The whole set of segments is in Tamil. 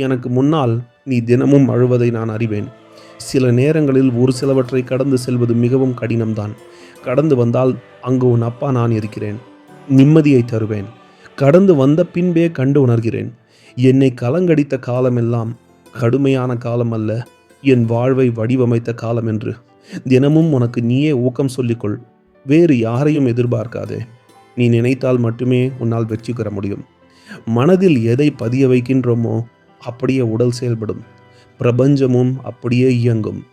எனக்கு முன்னால் நீ தினமும் அழுவதை நான் அறிவேன். சில நேரங்களில் ஒரு சிலவற்றை கடந்து செல்வது மிகவும் கடினம்தான். கடந்து வந்தால் அங்கு உன் அப்பா நான் இருக்கிறேன். நிம்மதியை தருவேன். கடந்து வந்த பின்பே கண்டு உணர்கிறேன். என்னை கலங்கடித்த காலமெல்லாம் கடுமையான காலம் அல்ல. என் வாழ்வை வடிவமைத்த காலம் என்று. தினமும் உனக்கு நீயே ஊக்கம் சொல்லிக்கொள். வேறு யாரையும் எதிர்பார்க்காதே. நீ நினைத்தால் மட்டுமே உன்னால் வெற்றி பெற முடியும். மனதில் எதை பதிய வைக்கின்றோமோ அப்படியே உடல் செயல்படும். பிரபஞ்சமும் அப்படியே இயங்கும்.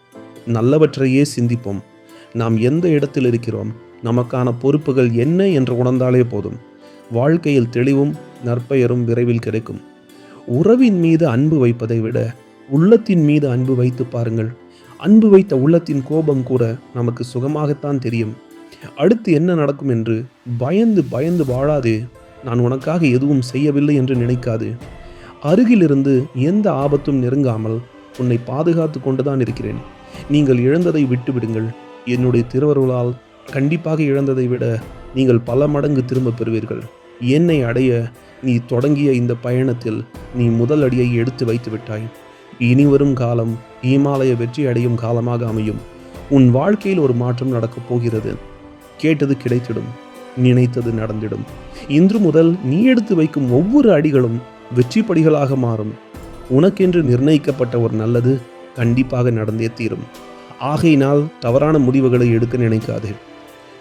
நல்லவற்றையே சிந்திப்போம். நாம் எந்த இடத்தில் இருக்கிறோம்? நமக்கான பொறுப்புகள் என்ன என்று உணர்ந்தாலே போதும். வாழ்க்கையில் தெளிவும் நற்பெயரும் விரைவில் கிடைக்கும். உறவின் மீது அன்பு வைப்பதை விட உள்ளத்தின் மீது அன்பு வைத்து பாருங்கள். அன்பு வைத்த உள்ளத்தின் கோபம் கூட நமக்கு சுகமாகத்தான் தெரியும். அடுத்து என்ன நடக்கும் என்று பயந்து பயந்து வாழாதே. நான் உனக்காக எதுவும் செய்யவில்லை என்று நினைக்காது. அருகிலிருந்து எந்த ஆபத்தும் நெருங்காமல் உன்னை பாதுகாத்து கொண்டுதான் இருக்கிறேன். நீங்கள் இழந்ததை விட்டுவிடுங்கள். என்னுடைய திருவருளால் கண்டிப்பாக இழந்ததை விட நீங்கள் பல மடங்கு திரும்ப பெறுவீர்கள். என்னை அடைய நீ தொடங்கிய இந்த பயணத்தில் நீ முதல் அடியை எடுத்து வைத்து விட்டாய். இனி வரும் காலம் இமாலய வெற்றி அடையும் காலமாக அமையும். உன் வாழ்க்கையில் ஒரு மாற்றம் நடக்கப் போகிறது. கேட்டது கிடைத்திடும். நினைத்தது நடந்திடும். இன்று முதல் நீ எடுத்து வைக்கும் ஒவ்வொரு அடிகளும் வெற்றி படிகளாக மாறும். உனக்கென்று நிர்ணயிக்கப்பட்ட ஒரு நல்லது கண்டிப்பாக நடந்தே தீரும். ஆகையினால் தவறான முடிவுகளை எடுக்க நினைக்காதே.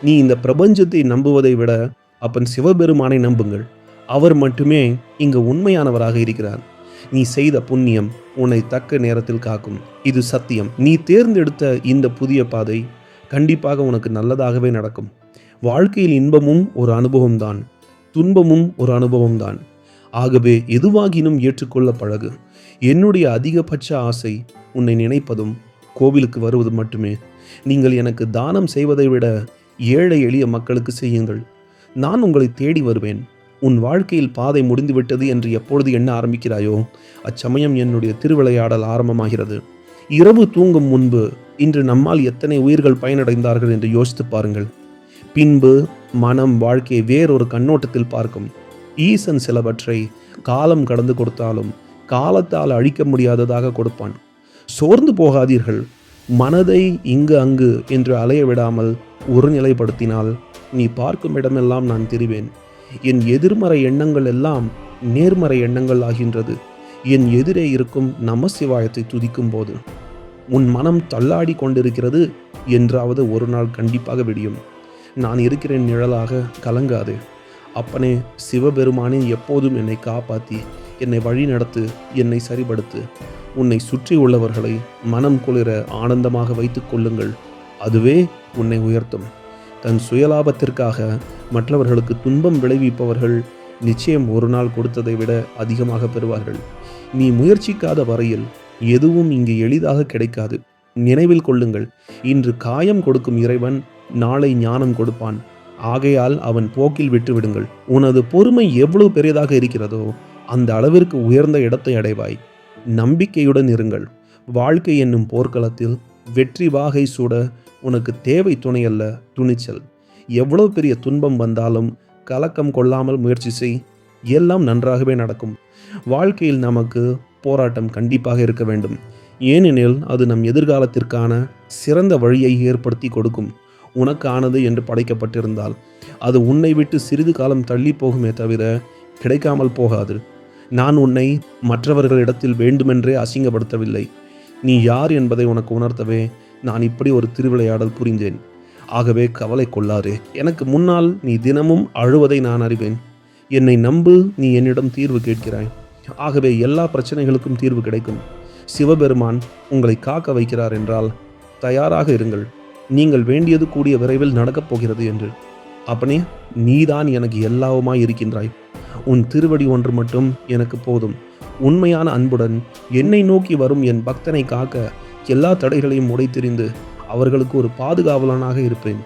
நீ இந்த பிரபஞ்சத்தை நம்புவதை விட அப்பன் சிவபெருமானை நம்புங்கள். அவர் மட்டுமே இங்கு உண்மையானவராக இருக்கிறார். நீ செய்த புண்ணியம் உன்னை தக்க நேரத்தில் காக்கும். இது சத்தியம். நீ தேர்ந்தெடுத்த இந்த புதிய பாதை கண்டிப்பாக உனக்கு நல்லதாகவே நடக்கும். வாழ்க்கையில் இன்பமும் ஒரு அனுபவம்தான். துன்பமும் ஒரு அனுபவம்தான். ஆகவே எதுவாகினும் ஏற்றுக்கொள்ள பழகு. என்னுடைய அதிகபட்ச ஆசை உன்னை நினைப்பதும் கோவிலுக்கு வருவது மட்டுமே. நீங்கள் எனக்கு தானம் செய்வதை விட ஏழை எளிய மக்களுக்கு செய்யுங்கள். நான் உங்களை தேடி வருவேன். உன் வாழ்க்கையில் பாதை முடிந்துவிட்டது என்று எப்பொழுது எண்ண ஆரம்பிக்கிறாயோ அச்சமயம் என்னுடைய திருவிளையாடல் ஆரம்பமாகிறது. இரவு தூங்கும் முன்பு இன்று நம்மால் எத்தனை உயிர்கள் பயனடைந்தார்கள் என்று யோசித்து பாருங்கள். பின்பு மனம் வாழ்க்கையை வேறொரு கண்ணோட்டத்தில் பார்க்கும். ஈசன் சிலவற்றை காலம் கடந்து கொடுத்தாலும் காலத்தால் அழிக்க முடியாததாக கொடுப்பான். சோர்ந்து போகாதீர்கள். மனதை இங்கு அங்கு என்று அலைய விடாமல் ஒருநிலைப்படுத்தினால் நீ பார்க்கும் இடமெல்லாம் நான் தெரிவேன். என் எதிர்மறை எண்ணங்கள் எல்லாம் நேர்மறை எண்ணங்கள் ஆகின்றது. என் எதிரே இருக்கும் நமசிவாயத்தை துதிக்கும் போது உன் மனம் தள்ளாடி கொண்டிருக்கிறது என்றாவது ஒரு நாள் கண்டிப்பாக விடியும். நான் இருக்கிறேன் நிழலாக கலங்காதே. அப்பனே சிவபெருமானே எப்போதும் என்னை காப்பாற்றி என்னை வழி நடத்து என்னை சரிபடுத்து உன்னை சுற்றி உள்ளவர்களை மனம் குளிர ஆனந்தமாக வைத்துக் கொள்ளுங்கள். அதுவே உன்னை உயர்த்தும். தன் சுயலாபத்திற்காக மற்றவர்களுக்கு துன்பம் விளைவிப்பவர்கள் நிச்சயம் ஒரு நாள் கொடுத்ததை விட அதிகமாக பெறுவார்கள். நீ முயற்சிக்காத வரையில் எதுவும் இங்கு எளிதாக கிடைக்காது. நினைவில் கொள்ளுங்கள். இன்று காயம் கொடுக்கும் இறைவன் நாளை ஞானம் கொடுப்பான். ஆகையால் அவன் போக்கில் விட்டுவிடுங்கள் உனது பொறுமை எவ்வளவு பெரியதாக இருக்கிறதோ அந்த அளவிற்கு உயர்ந்த இடத்தை அடைவாய். நம்பிக்கையுடன் இருங்கள். வாழ்க்கை என்னும் போர்க்களத்தில் வெற்றி வாகை சூட உனக்கு தேவை துணையல்ல துணிச்சல். எவ்வளவு பெரிய துன்பம் வந்தாலும் கலக்கம் கொள்ளாமல் முயற்சி செய். எல்லாம் நன்றாகவே நடக்கும். வாழ்க்கையில் நமக்கு போராட்டம் கண்டிப்பாக இருக்க வேண்டும். ஏனெனில் அது நம் எதிர்காலத்திற்கான சிறந்த வழியை ஏற்படுத்தி கொடுக்கும். உனக்கானது என்று படைக்கப்பட்டிருந்தால் அது உன்னை விட்டு சிறிது காலம் தள்ளி போகுமே தவிர கிடைக்காமல் போகாது. நான் உன்னை மற்றவர்களிடத்தில் வேண்டுமென்றே அசிங்கப்படுத்தவில்லை. நீ யார் என்பதை உனக்கு உணர்த்தவே நான் இப்படி ஒரு திருவிளையாடல் புரிந்தேன். ஆகவே கவலை கொள்ளாதே. எனக்கு முன்னால் நீ தினமும் அழுவதை நான் அறிவேன். என்னை நம்பு நீ என்னிடம் தீர்வு கேட்கிறாய். ஆகவே எல்லா பிரச்சனைகளுக்கும் தீர்வு கிடைக்கும். சிவபெருமான் உங்களை காக்க வைக்கிறார் என்றால் தயாராக இருங்கள். நீங்கள் வேண்டியது கூடிய விரைவில் நடக்கப் போகிறது என்று. அப்பனே நீதான் எனக்கு எல்லாவுமாய் இருக்கின்றாய். உன் திருவடி ஒன்று மட்டும் எனக்கு போதும். உண்மையான அன்புடன் என்னை நோக்கி வரும் என் பக்தனை காக்க எல்லா தடைகளையும் உடைத்தெறிந்து அவர்களுக்கு ஒரு பாதுகாவலனாக இருப்பேன்.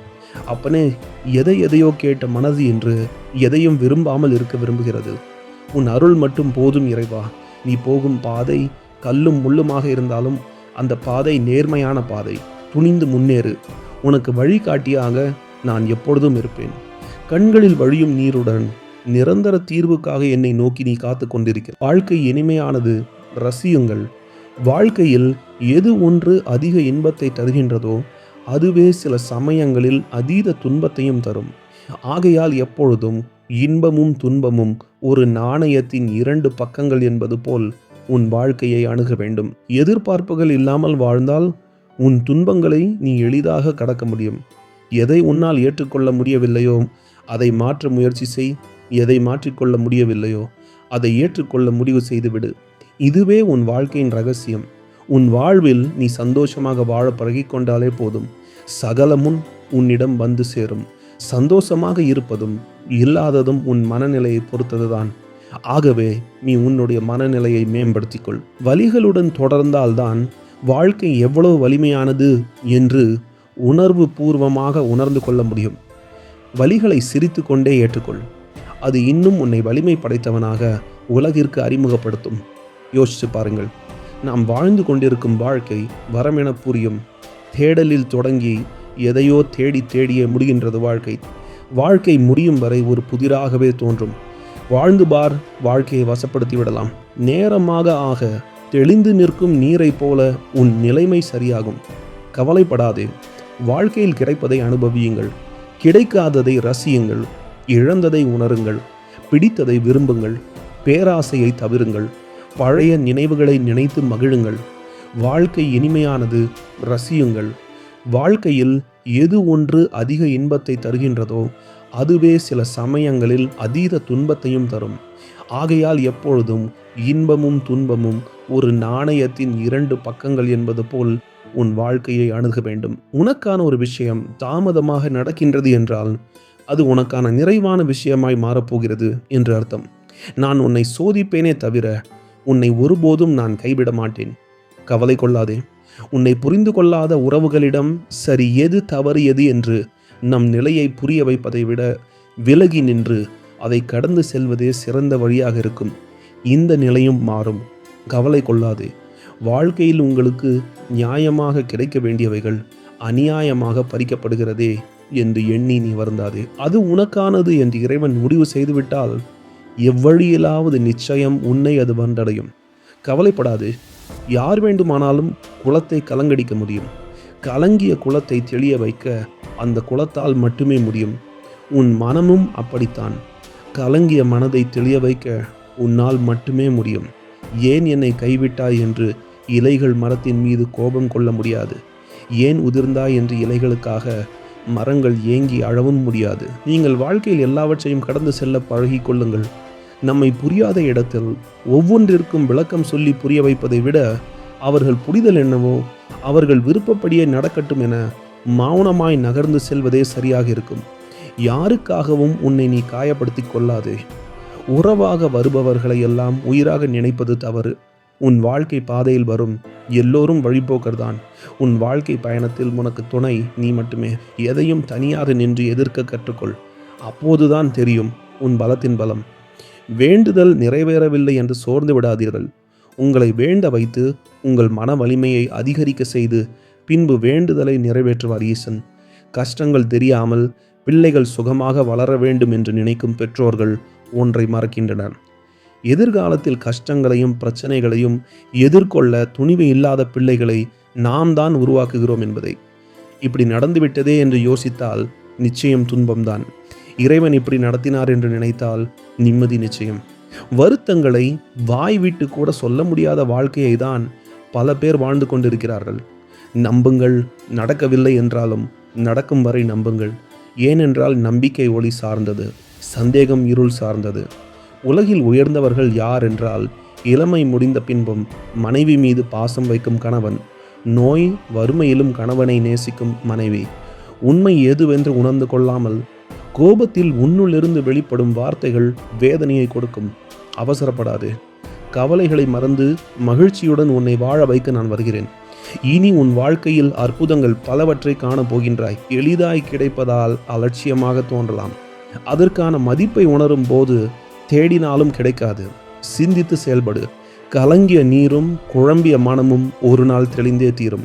அப்பனே எதை எதையோ கேட்ட மனது என்று எதையும் விரும்பாமல் இருக்க விரும்புகிறது. உன் அருள் மட்டும் போதும் இறைவா. நீ போகும் பாதை கல்லும் முள்ளுமாக இருந்தாலும் அந்த பாதை நேர்மையான பாதை. துணிந்து முன்னேறு. உனக்கு வழிகாட்டியாக நான் எப்பொழுதும் இருப்பேன். கண்களில் வழியும் நீருடன் நிரந்தர தீர்வுக்காக என்னை நோக்கி நீ காத்து கொண்டிருக்க வாழ்க்கை இனிமையானது ரசியுங்கள். வாழ்க்கையில் எது ஒன்று அதிக இன்பத்தை தருகின்றதோ அதுவே சில சமயங்களில் அதீத துன்பத்தையும் தரும். ஆகையால் எப்பொழுதும் இன்பமும் துன்பமும் ஒரு நாணயத்தின் இரண்டு பக்கங்கள் என்பது போல் உன் வாழ்க்கையை அணுக வேண்டும். எதிர்பார்ப்புகள் இல்லாமல் வாழ்ந்தால் உன் துன்பங்களை நீ எளிதாக கடக்க முடியும். எதை உன்னால் ஏற்றுக்கொள்ள முடியவில்லையோ அதை மாற்ற முயற்சி செய். எதை மாற்றிக்கொள்ள முடியவில்லையோ அதை ஏற்றுக்கொள்ள முடிவு செய்துவிடு. இதுவே உன் வாழ்க்கையின் ரகசியம். உன் வாழ்வில் நீ சந்தோஷமாக வாழ பழகிக்கொண்டாலே போதும். சகலமும் உன்னிடம் வந்து சேரும். சந்தோஷமாக இருப்பதும் இல்லாததும் உன் மனநிலையை பொறுத்ததுதான். ஆகவே நீ உன்னுடைய மனநிலையை மேம்படுத்திக்கொள். வலிகளுடன் தொடர்ந்தால்தான் வாழ்க்கை எவ்வளவு வலிமையானது என்று உணர்வு பூர்வமாக உணர்ந்து கொள்ள முடியும். வலிகளை சிரித்து கொண்டே ஏற்றுக்கொள். அது இன்னும் உன்னை வலிமை படைத்தவனாக உலகிற்கு அறிமுகப்படுத்தும். யோசித்து பாருங்கள். நாம் வாழ்ந்து கொண்டிருக்கும் வாழ்க்கை வரமென புரியும். தேடலில் தொடங்கி எதையோ தேடி தேடியே முடிகின்றது வாழ்க்கை. வாழ்க்கை முடியும் வரை ஒரு புதிராகவே தோன்றும். வாழ்ந்து பார் வாழ்க்கையை வசப்படுத்தி விடலாம் நேரமாக ஆக தெளிந்து நிற்கும் நீரைப் போல உன் நிலைமை சரியாகும். கவலைப்படாதே. வாழ்க்கையில் கிடைப்பதை அனுபவியுங்கள். கிடைக்காததை ரசியுங்கள். இழந்ததை உணருங்கள். பிடித்ததை விரும்புங்கள். பேராசையை தவிருங்கள். பழைய நினைவுகளை நினைத்து மகிழுங்கள். வாழ்க்கை இனிமையானது. ரசியுங்கள். வாழ்க்கையில் எது ஒன்று அதிக இன்பத்தை தருகின்றதோ அதுவே சில சமயங்களில் அதீத துன்பத்தையும் தரும். ஆகையால் எப்பொழுதும் இன்பமும் துன்பமும் ஒரு நாணயத்தின் இரண்டு பக்கங்கள் என்பது போல் உன் வாழ்க்கையை அணுக வேண்டும். உனக்கான ஒரு விஷயம் தாமதமாக நடக்கின்றது என்றால் அது உனக்கான நிறைவான விஷயமாய் மாறப்போகிறது என்று அர்த்தம். நான் உன்னை சோதிப்பேனே தவிர உன்னை ஒருபோதும் நான் கைவிட மாட்டேன். கவலை கொள்ளாதே. உன்னை புரிந்து கொள்ளாத உறவுகளிடம் சரி எது தவறு எது என்று நம் நிலையை புரிய வைப்பதை விட விலகி நின்று அதை கடந்து செல்வதே சிறந்த வழியாக இருக்கும். இந்த நிலையும் மாறும். கவலை கொள்ளாதே. வாழ்க்கையில் உங்களுக்கு நியாயமாக கிடைக்க வேண்டியவைகள் அநியாயமாக பறிக்கப்படுகிறதே என்று எண்ணி நீ வருந்தாதே. அது உனக்கானது என்று இறைவன் முடிவு செய்துவிட்டால் எவ்வழியிலாவது நிச்சயம் உன்னை அது வந்தடையும். கவலைப்படாது. யார் வேண்டுமானாலும் குளத்தை கலங்கடிக்க முடியும். கலங்கிய குளத்தை தெளிய வைக்க அந்த குளத்தால் மட்டுமே முடியும். உன் மனமும் அப்படித்தான். கலங்கிய மனதை தெளிய வைக்க உன்னால் மட்டுமே முடியும். ஏன் என்னை கைவிட்டாய் என்று இலைகள் மரத்தின் மீது கோபம் கொள்ள முடியாது. ஏன் உதிர்ந்தாய் என்று இலைகளுக்காக மரங்கள் ஏங்கி அழவும் முடியாது. நீங்கள் வாழ்க்கையில் எல்லாவற்றையும் கடந்து செல்ல பழகி கொள்ளுங்கள். நம்மை புரியாத இடத்தில் ஒவ்வொன்றிற்கும் விளக்கம் சொல்லி புரிய வைப்பதை விட அவர்கள் புரிதல் என்னவோ அவர்கள் விருப்பப்படியே நடக்கட்டும் என மௌனமாய் நகர்ந்து செல்வதே சரியாக இருக்கும். யாருக்காகவும் உன்னை நீ காயப்படுத்தி கொள்ளாதே. உறவாக வருபவர்களை எல்லாம் உயிராக நினைப்பது தவறு. உன் வாழ்க்கை பாதையில் வரும் எல்லோரும் வழிபோக்கர்தான். உன் வாழ்க்கை பயணத்தில் உனக்கு துணை நீ மட்டுமே. எதையும் தனியாக நின்று எதிர்க்க கற்றுக்கொள். அப்போதுதான் தெரியும் உன் பலத்தின் பலம். வேண்டுதல் நிறைவேறவில்லை என்று சோர்ந்து விடாதீர்கள். உங்களை வேண்ட வைத்து உங்கள் மன வலிமையை அதிகரிக்க செய்து பின்பு வேண்டுதலை நிறைவேற்றுவார் ஈசன். கஷ்டங்கள் தெரியாமல் பிள்ளைகள் சுகமாக வளர வேண்டும் என்று நினைக்கும் பெற்றோர்கள் ஒன்றை மறக்கின்றனர். எதிர்காலத்தில் கஷ்டங்களையும் பிரச்சனைகளையும் எதிர்கொள்ள துணிவு இல்லாத பிள்ளைகளை நாம் தான் உருவாக்குகிறோம் என்பதை. இப்படி நடந்துவிட்டதே என்று யோசித்தால் நிச்சயம் துன்பம்தான். இறைவன் இப்படி நடத்தினார் என்று நினைத்தால் நிம்மதி நிச்சயம். வருத்தங்களை வாய் விட்டு கூட சொல்ல முடியாத வாழ்க்கையை தான் பல பேர் வாழ்ந்து கொண்டிருக்கிறார்கள். நம்புங்கள் நடக்கவில்லை என்றாலும் நடக்கும் வரை நம்புங்கள். ஏனென்றால் நம்பிக்கை ஒளி சார்ந்தது சந்தேகம் இருள் சார்ந்தது. உலகில் உயர்ந்தவர்கள் யார் என்றால் இளமை முடிந்த பின்பும் மனைவி மீது பாசம் வைக்கும் கணவன் நோய் வறுமையிலும் கணவனை நேசிக்கும் மனைவி. உண்மை எதுவென்று உணர்ந்து கொள்ளாமல் கோபத்தில் உன்னுள்ளிருந்து வெளிப்படும் வார்த்தைகள் வேதனையை கொடுக்கும். அவசரப்படாது. கவலைகளை மறந்து மகிழ்ச்சியுடன் உன்னை வாழ வைக்க நான் வருகிறேன். இனி உன் வாழ்க்கையில் அற்புதங்கள் பலவற்றை காணப் போகின்றாய் எளிதாய் கிடைப்பதால் அலட்சியமாக தோன்றலாம். அதற்கான மதிப்பை உணரும் போது தேடினாலும் கிடைக்காது. சிந்தித்து செயல்படு. கலங்கிய நீரும் குழம்பிய மனமும் ஒரு நாள் தெளிந்தே தீரும்.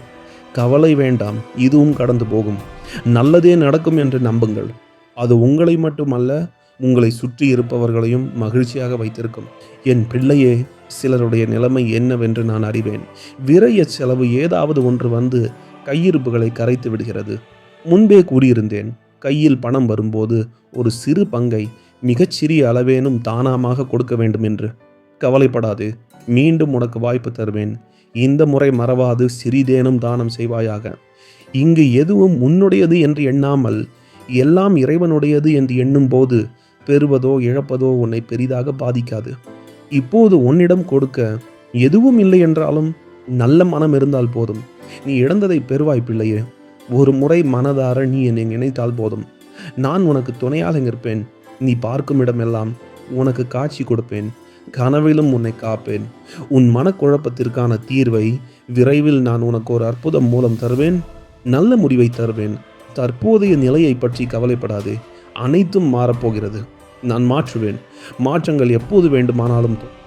கவலை வேண்டாம் இதுவும் கடந்து போகும். நல்லதே நடக்கும் என்று நம்புங்கள். அது உங்களை மட்டுமல்ல உங்களை சுற்றி இருப்பவர்களையும் மகிழ்ச்சியாக வைத்திருக்கும். என் பிள்ளையே சிலருடைய நிலைமை என்னவென்று நான் அறிவேன். விரைய செலவு ஏதாவது ஒன்று வந்து கையிருப்புகளை கரைத்து விடுகிறது. முன்பே கூறியிருந்தேன் கையில் பணம் வரும்போது ஒரு சிறு பங்கை மிகச்சிறிய அளவேனும் தானாமாக கொடுக்க வேண்டும் என்று கவலைப்படாது மீண்டும் உனக்கு வாய்ப்பு தருவேன். இந்த முறை மறவாது சிறிதேனும் தானம் செய்வாயாக. இங்கு எதுவும் உன்னுடையது என்று எண்ணாமல் எல்லாம் இறைவனுடையது என்று எண்ணும்போது பெறுவதோ இழப்பதோ உன்னை பெரிதாக பாதிக்காது. இப்போது உன்னிடம் கொடுக்க எதுவும் இல்லை என்றாலும் நல்ல மனம் இருந்தால் போதும். நீ இழந்ததை பெறுவாய் பிள்ளையே. ஒரு முறை மனதார நீ என்னை நினைத்தால் போதும். நான் உனக்கு துணையாக இருப்பேன் நீ பார்க்கும் இடமெல்லாம் உனக்கு காட்சி கொடுப்பேன். கனவிலும் உன்னை காப்பேன். உன் மனக்குழப்பத்திற்கான தீர்வை விரைவில் நான் உனக்கு ஒரு அற்புதம் மூலம் தருவேன். நல்ல முடிவை தருவேன். தற்போதைய நிலையை பற்றி கவலைப்படாதே. அனைத்தும் மாறப்போகிறது. நான் மாற்றுவேன். மாற்றங்கள் எப்போது வேண்டுமானாலும் தோ-